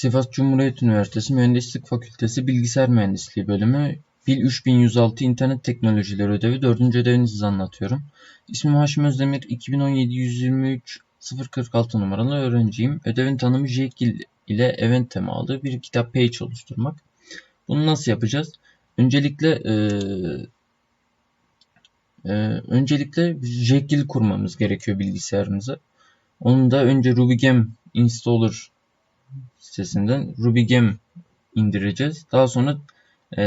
Sivas Cumhuriyet Üniversitesi Mühendislik Fakültesi Bilgisayar Mühendisliği Bölümü Bil 3106 İnternet Teknolojileri ödevi 4. ödevini size anlatıyorum. İsmim Haşim Özdemir, 2017 123 046 numaralı öğrenciyim. Ödevin tanımı Jekyll ile event temalı bir kitap page oluşturmak. Bunu nasıl yapacağız? Öncelikle e, e, öncelikle Jekyll kurmamız gerekiyor bilgisayarımıza. Onu da önce RubyGem installer sitesinden RubyGem indireceğiz. Daha sonra e,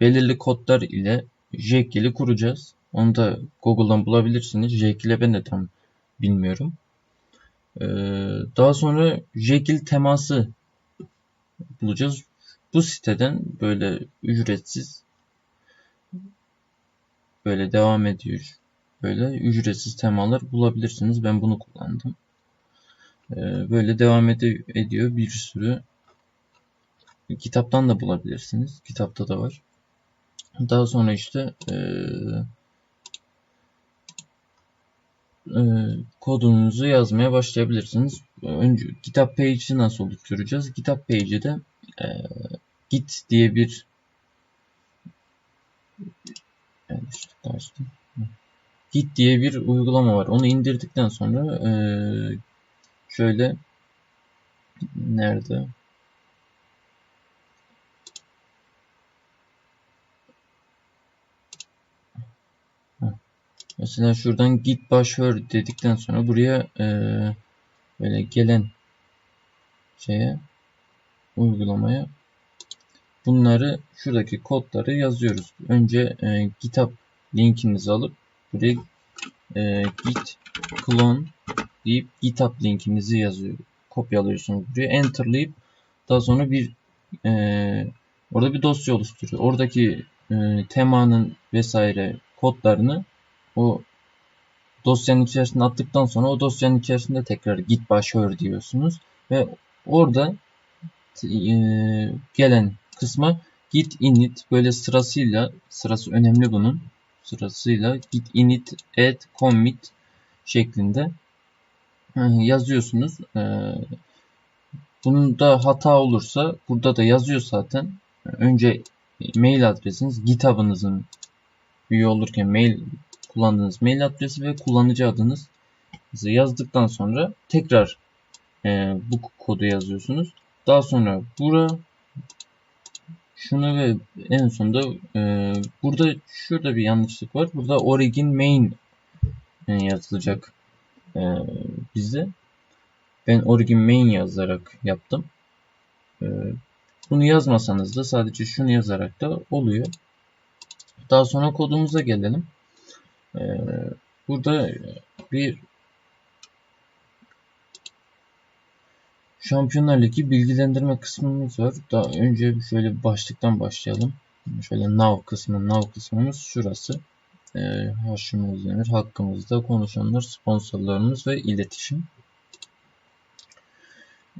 belirli kodlar ile Jekyll'i kuracağız. Onu da Google'dan bulabilirsiniz. Jekyll'e ben de tam bilmiyorum. E, daha sonra Jekyll teması bulacağız. Bu siteden böyle ücretsiz böyle devam ediyor. Böyle ücretsiz temalar bulabilirsiniz. Ben bunu kullandım. Ee, böyle devam ed ediyor bir sürü. Kitaptan da bulabilirsiniz. Kitapta da var. Daha sonra işte e, e, kodunuzu yazmaya başlayabilirsiniz. Önce kitap page'i nasıl oluşturacağız? Kitap page'i de e, git diye bir. Git diye bir uygulama var. Onu indirdikten sonra e, şöyle nerede? Mesela şuradan git başvur dedikten sonra buraya e, böyle gelen şeye uygulamaya bunları şuradaki kodları yazıyoruz. Önce e, GitHub linkinizi alıp buraya e, git clone deyip GitHub linkinizi yazıyor. Kopyalıyorsunuz buraya. Enter'layıp daha sonra bir e, orada bir dosya oluşturuyor. Oradaki e, temanın vesaire kodlarını o dosyanın içerisine attıktan sonra o dosyanın içerisinde tekrar git başvur diyorsunuz ve orada e, gelen kısma git init böyle sırasıyla sırası önemli bunun sırasıyla git init add commit şeklinde yazıyorsunuz. E, bunun da hata olursa burada da yazıyor zaten. Önce mail adresiniz GitHub'ınızın üye olurken mail kullandığınız mail adresi ve kullanıcı adınızı yazdıktan sonra tekrar e, bu kodu yazıyorsunuz. Daha sonra bura şunu ve en sonunda e, burada şurada bir yanlışlık var. Burada origin main e, yazılacak e, bizde. Ben origin main yazarak yaptım. E, bunu yazmasanız da sadece şunu yazarak da oluyor. Daha sonra kodumuza gelelim. E, burada bir Şampiyonlar Ligi bilgilendirme kısmımız var. Daha önce şöyle başlıktan başlayalım. Şöyle nav kısmı, nav kısmımız şurası. Ee, Haşim Özdemir hakkımızda konuşanlar, sponsorlarımız ve iletişim.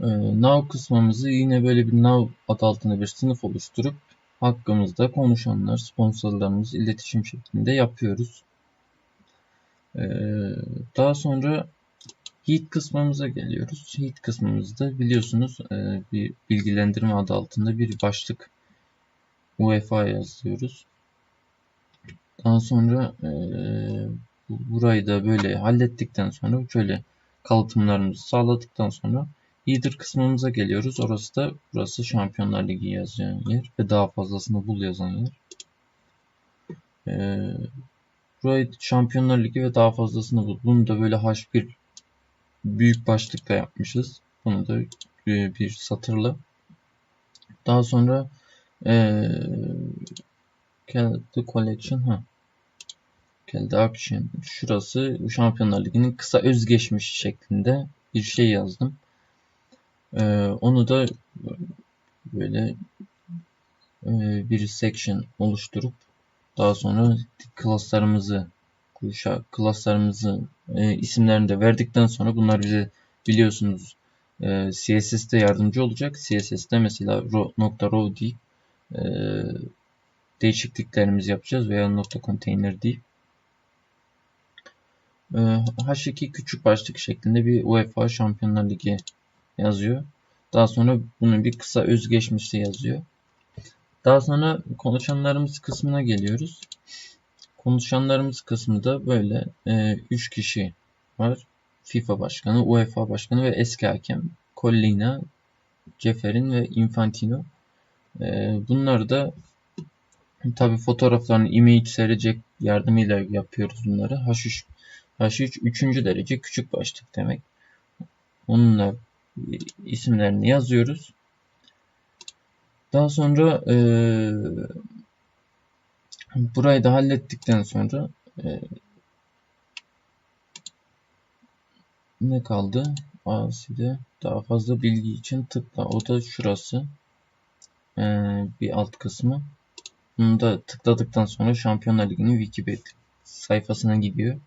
Ee, nav kısmımızı yine böyle bir nav adı altında bir sınıf oluşturup hakkımızda konuşanlar, sponsorlarımız, iletişim şeklinde yapıyoruz. Ee, daha sonra Heat kısmımıza geliyoruz. Heat kısmımızda biliyorsunuz e, bir bilgilendirme adı altında bir başlık UEFA yazıyoruz. Daha sonra e, burayı da böyle hallettikten sonra şöyle kalıtımlarımızı sağladıktan sonra Header kısmımıza geliyoruz. Orası da burası Şampiyonlar Ligi yazan yer ve daha fazlasını bul yazan yer. E, burayı Şampiyonlar Ligi ve daha fazlasını bul. Bunu da böyle H1 büyük başlıkta yapmışız. Bunu da e, bir satırla. Daha sonra ee, the collection ha. Geldi action. Şurası Şampiyonlar Ligi'nin kısa özgeçmiş şeklinde bir şey yazdım. Ee, onu da böyle e, bir section oluşturup daha sonra klaslarımızı klaslarımızı e, isimlerini de verdikten sonra bunlar bize biliyorsunuz e, CSS'de yardımcı olacak. CSS'de mesela nokta .row deyip e, değişikliklerimizi yapacağız veya nokta .container deyip H2 küçük başlık şeklinde bir UEFA Şampiyonlar Ligi yazıyor. Daha sonra bunun bir kısa özgeçmişi yazıyor. Daha sonra konuşanlarımız kısmına geliyoruz. Konuşanlarımız kısmında böyle 3 e, kişi var. FIFA başkanı, UEFA başkanı ve eski hakem Collina, Ceferin ve Infantino. E, bunlar da tabi fotoğraflarını image serecek yardımıyla yapıyoruz bunları. H3, H3 3. derece küçük başlık demek. Onunla isimlerini yazıyoruz. Daha sonra e, burayı da hallettikten sonra e, ne kaldı? Asi'de daha fazla bilgi için tıkla. O da şurası. E, bir alt kısmı. Bunu da tıkladıktan sonra Şampiyonlar Ligi'nin Wikipedia sayfasına gidiyor.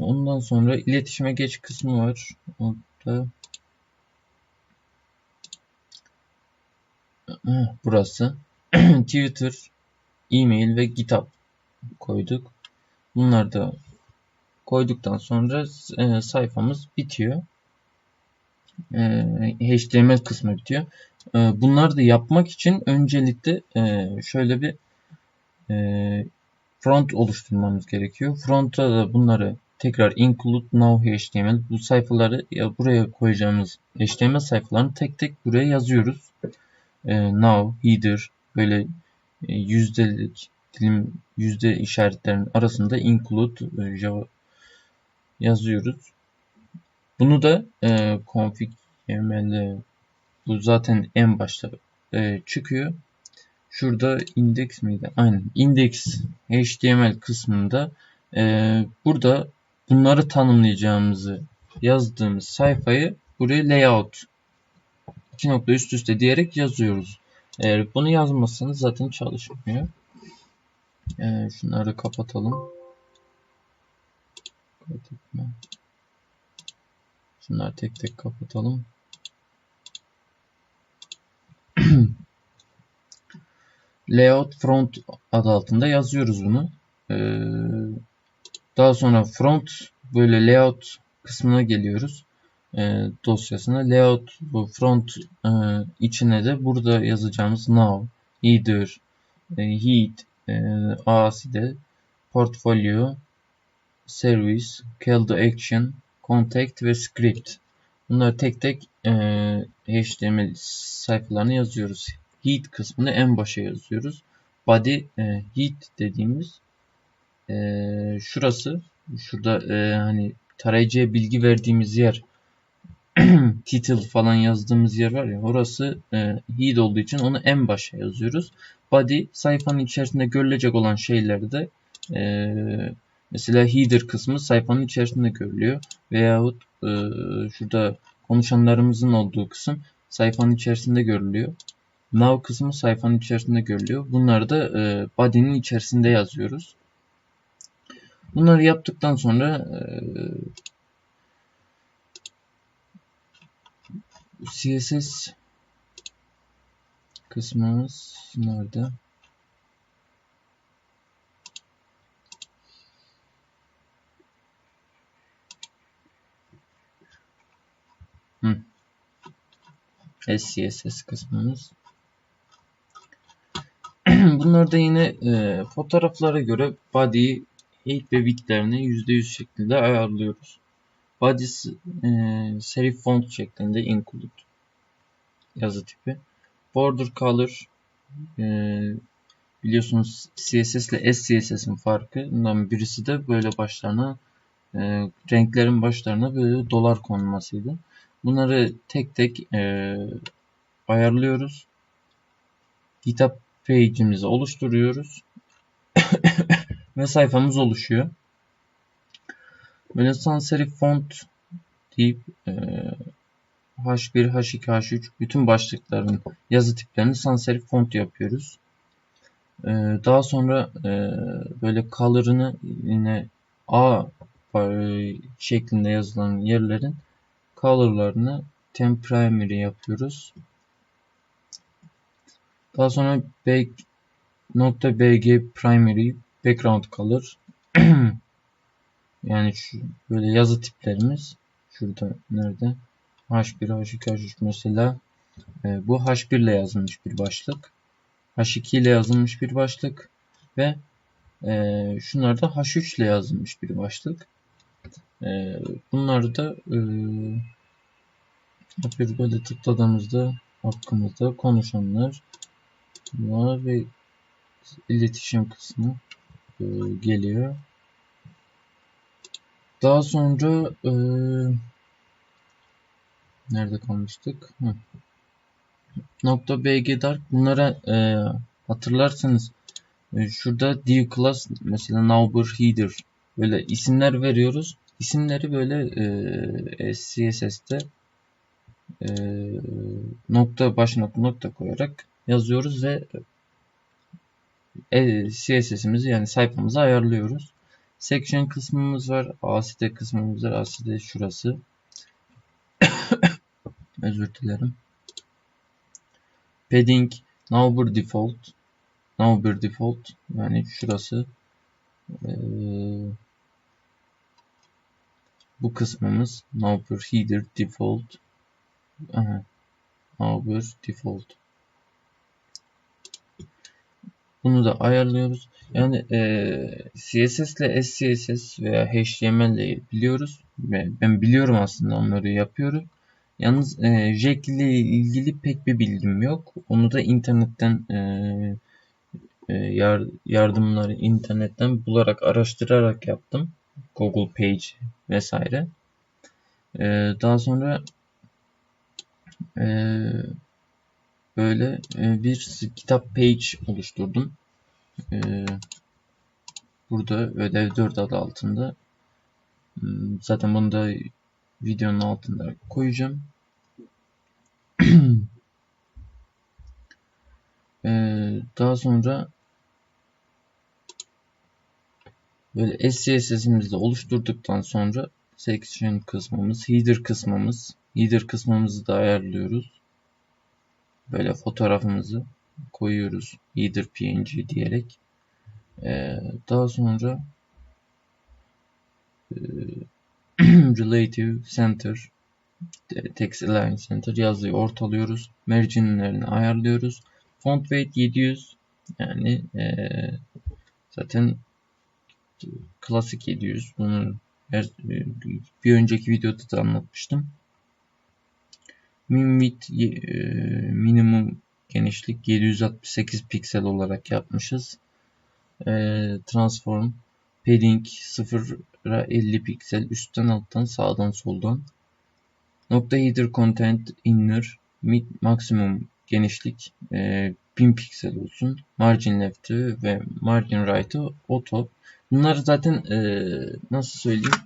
Ondan sonra iletişime geç kısmı var. Orada burası. Twitter, e-mail ve GitHub koyduk. Bunları da koyduktan sonra e, sayfamız bitiyor. E, HTML kısmı bitiyor. E, bunları da yapmak için öncelikle şöyle bir front oluşturmamız gerekiyor. Fronta da bunları tekrar include now HTML bu sayfaları ya buraya koyacağımız HTML sayfalarını tek tek buraya yazıyoruz. E, now, header böyle e, yüzdelik dilim yüzde işaretlerinin arasında include e, Java yazıyoruz. Bunu da e, config YML bu zaten en başta e, çıkıyor. Şurada index miydi? Aynen. Index HTML kısmında e, burada bunları tanımlayacağımızı yazdığımız sayfayı buraya layout iki nokta üst üste diyerek yazıyoruz. Eğer bunu yazmazsanız zaten çalışmıyor. Ee, şunları kapatalım. Şunları tek tek kapatalım. Layout front adı altında yazıyoruz bunu. Ee, daha sonra front böyle layout kısmına geliyoruz e, dosyasına layout bu front e, içine de burada yazacağımız now, header, e, heat, e, AC'de portfolio, service, call to action, contact ve script. Bunları tek tek e, HTML sayfalarını yazıyoruz. Heat kısmını en başa yazıyoruz. Body e, heat dediğimiz e, şurası. Şurada e, hani tarayıcıya bilgi verdiğimiz yer title falan yazdığımız yer var ya orası e, head olduğu için onu en başa yazıyoruz. Body sayfanın içerisinde görülecek olan şeyleri de e, mesela header kısmı sayfanın içerisinde görülüyor. Veyahut e, şurada konuşanlarımızın olduğu kısım sayfanın içerisinde görülüyor. Now kısmı sayfanın içerisinde görülüyor. Bunları da e, body'nin içerisinde yazıyoruz. Bunları yaptıktan sonra e, CSS kısmımız nerede? Hı. SCSS kısmımız. Bunlar da yine e, fotoğraflara göre body, height ve width'lerini %100 şeklinde ayarlıyoruz. Body e, serif font şeklinde include yazı tipi. Border color e, biliyorsunuz CSS ile SCSS'in farkı. Bundan birisi de böyle başlarına e, renklerin başlarına böyle dolar konmasıydı. Bunları tek tek ayarlıyoruz. GitHub page'imizi oluşturuyoruz. Ve sayfamız oluşuyor. Böyle sans serif font deyip e, H1, H2, H3 bütün başlıkların yazı tiplerini sans serif font yapıyoruz. E, daha sonra e, böyle color'ını yine A şeklinde yazılan yerlerin color'larını temp primary yapıyoruz. Daha sonra back, nokta bg primary background color Yani şu böyle yazı tiplerimiz şurada nerede? H1, H2, H3 mesela e, bu H1 ile yazılmış bir başlık. H2 ile yazılmış bir başlık ve e, şunlar da H3 ile yazılmış bir başlık. E, bunları da e, bir böyle tıkladığımızda hakkımızda konuşanlar var ve iletişim kısmı e, geliyor. Daha sonra e, nerede kalmıştık? Hı. Nokta BG Dark bunlara e, hatırlarsanız e, şurada div class mesela Nauber Header böyle isimler veriyoruz. İsimleri böyle e, CSS'te e, nokta baş nokta nokta koyarak yazıyoruz ve CSS'imizi yani sayfamızı ayarlıyoruz. Section kısmımız var. AST kısmımız var. AST şurası. Özür dilerim. Padding Nowber default. Nowber default yani şurası. Ee, bu kısmımız Nowber header default. Aha. Nowber default. Bunu da ayarlıyoruz. Yani e, CSS ile SCSS veya HTML ile biliyoruz. Ben biliyorum aslında onları yapıyorum. Yalnız e, Jack ile ilgili pek bir bilgim yok. Onu da internetten e, e, yar, yardımları internetten bularak araştırarak yaptım. Google Page vesaire. E, daha sonra e, böyle e, bir kitap page oluşturdum. E, burada ödev 4 adı altında. Hmm, zaten bunu da videonun altında koyacağım. Ee, daha sonra böyle SCSS'imizi oluşturduktan sonra section kısmımız, header kısmımız, header kısmımızı da ayarlıyoruz. Böyle fotoğrafımızı koyuyoruz. Header png diyerek. Ee, daha sonra e, relative center text align center yazıyı ortalıyoruz. Marginlerini ayarlıyoruz. Font weight 700 yani ee, zaten klasik 700 bunu her, bir önceki videoda da anlatmıştım. Min width e, minimum genişlik 768 piksel olarak yapmışız. E, transform padding 0'a 50 piksel üstten alttan sağdan soldan. Nokta header content inner mid maksimum genişlik e, 1000 piksel olsun. Margin left'i ve margin right'ı auto. Bunları zaten e, nasıl söyleyeyim?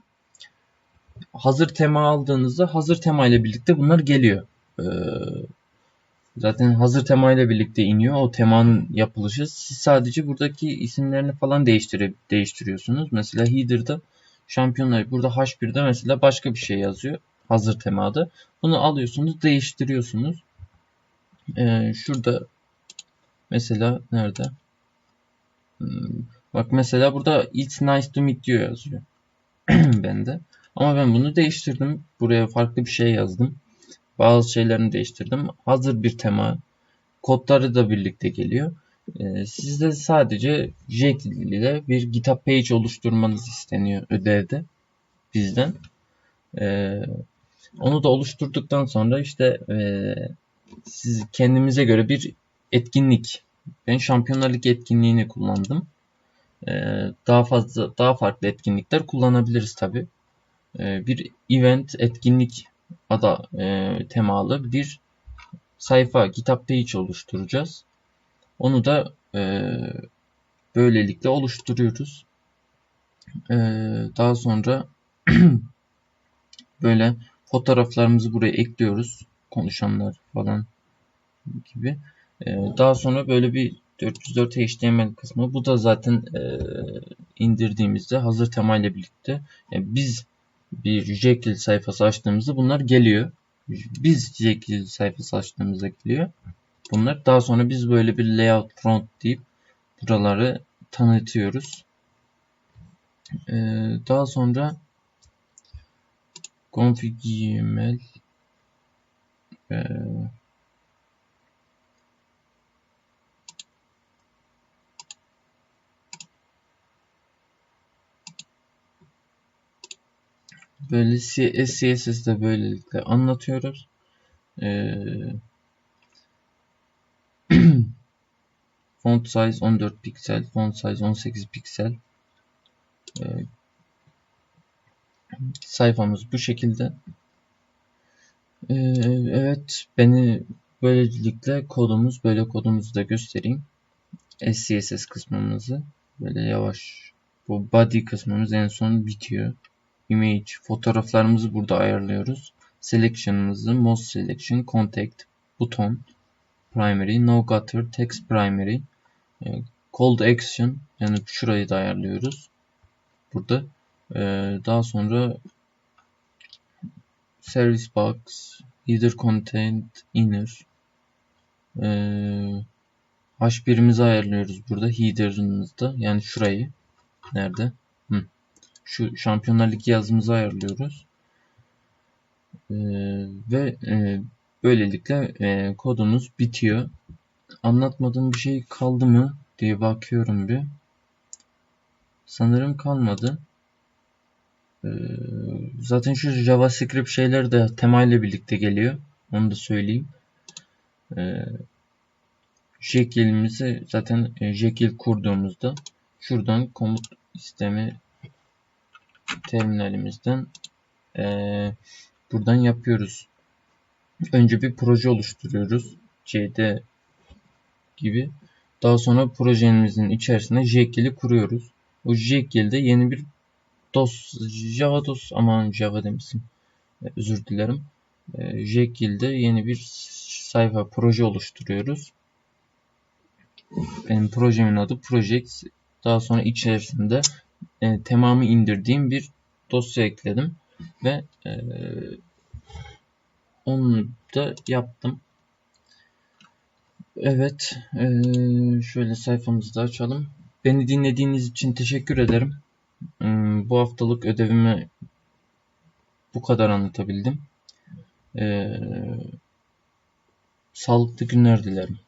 Hazır tema aldığınızda hazır tema ile birlikte bunlar geliyor. E, zaten hazır tema ile birlikte iniyor. O temanın yapılışı. Siz sadece buradaki isimlerini falan değiştire, değiştiriyorsunuz. Mesela header'da şampiyonlar burada H1'de mesela başka bir şey yazıyor. Hazır temada. Bunu alıyorsunuz, değiştiriyorsunuz. Ee, şurada mesela nerede? Hmm, bak mesela burada it's nice to meet you yazıyor. bende. Ama ben bunu değiştirdim. Buraya farklı bir şey yazdım. Bazı şeylerini değiştirdim. Hazır bir tema. Kodları da birlikte geliyor. Ee, sizde sadece Jekyll ile bir GitHub page oluşturmanız isteniyor ödevde bizden. Ee, onu da oluşturduktan sonra işte e, siz kendimize göre bir etkinlik. Ben Şampiyonlar etkinliğini kullandım. Ee, daha fazla daha farklı etkinlikler kullanabiliriz tabi. Ee, bir event etkinlik ada e, temalı bir sayfa kitap page oluşturacağız. Onu da e, böylelikle oluşturuyoruz. E, daha sonra böyle fotoğraflarımızı buraya ekliyoruz. Konuşanlar falan gibi. E, daha sonra böyle bir 404 HTML kısmı. Bu da zaten e, indirdiğimizde hazır tema birlikte yani biz bir Jekyll sayfası açtığımızda bunlar geliyor. Biz Jekyll sayfası açtığımızda geliyor. Bunlar daha sonra biz böyle bir layout front deyip buraları tanıtıyoruz. Ee, daha sonra config.yml Ee, böyle SCSS'de böylelikle anlatıyoruz. Ee, font size 14 piksel, font size 18 piksel. Ee, sayfamız bu şekilde. Ee, evet, beni böylelikle kodumuz, böyle kodumuzu da göstereyim. SCSS kısmımızı böyle yavaş. Bu body kısmımız en son bitiyor. Image, fotoğraflarımızı burada ayarlıyoruz. Selection'ımızı Most Selection, Contact, Buton, Primary, No Gutter, Text Primary, e, Call to Action yani şurayı da ayarlıyoruz. Burada. Ee, daha sonra Service Box, Header Content, Inner, ee, H1'imizi ayarlıyoruz burada. Header'ımızda. Yani şurayı. Nerede? Hı. Şu Şampiyonlar Ligi yazımızı ayarlıyoruz. Ee, ve e, böylelikle e, kodumuz bitiyor. Anlatmadığım bir şey kaldı mı diye bakıyorum bir. Sanırım kalmadı. Ee, zaten şu JavaScript şeyler de tema ile birlikte geliyor. Onu da söyleyeyim. Ee, Jekyll'imizi zaten e, Jekyll kurduğumuzda şuradan komut istemi terminalimizden e, buradan yapıyoruz. Önce bir proje oluşturuyoruz. CD gibi. Daha sonra projemizin içerisinde Jekyll'i kuruyoruz. O Jekyll'de yeni bir DOS, Java DOS aman Java demişim. E, özür dilerim. E, Jekyll'de yeni bir sayfa proje oluşturuyoruz. Benim projemin adı Project. Daha sonra içerisinde e, tamamı indirdiğim bir dosya ekledim ve e, onu da yaptım. Evet, e, şöyle sayfamızı da açalım. Beni dinlediğiniz için teşekkür ederim. E, bu haftalık ödevimi bu kadar anlatabildim. E, sağlıklı günler dilerim.